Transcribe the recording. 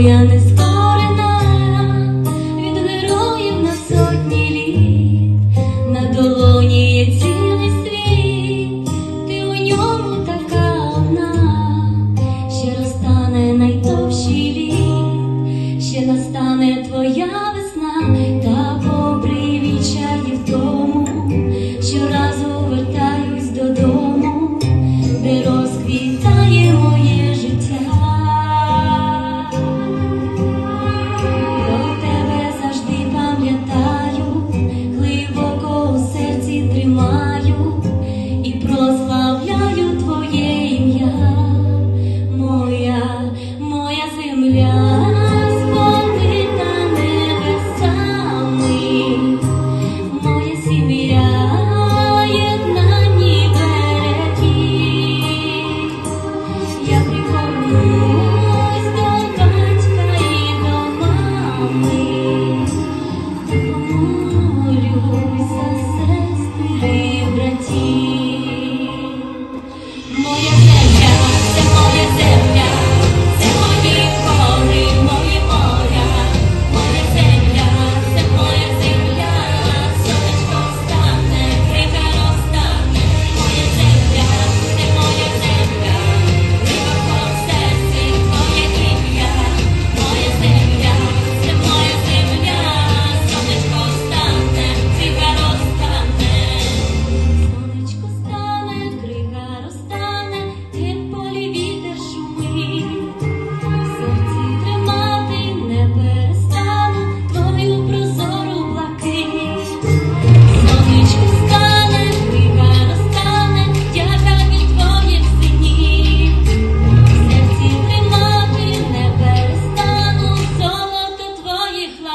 бо я не створена від героїв на сотні літ, на долоні є цілий світ, ти у ньому така одна, ще розтане найтовщий літ, ще настане твоя весна. 你两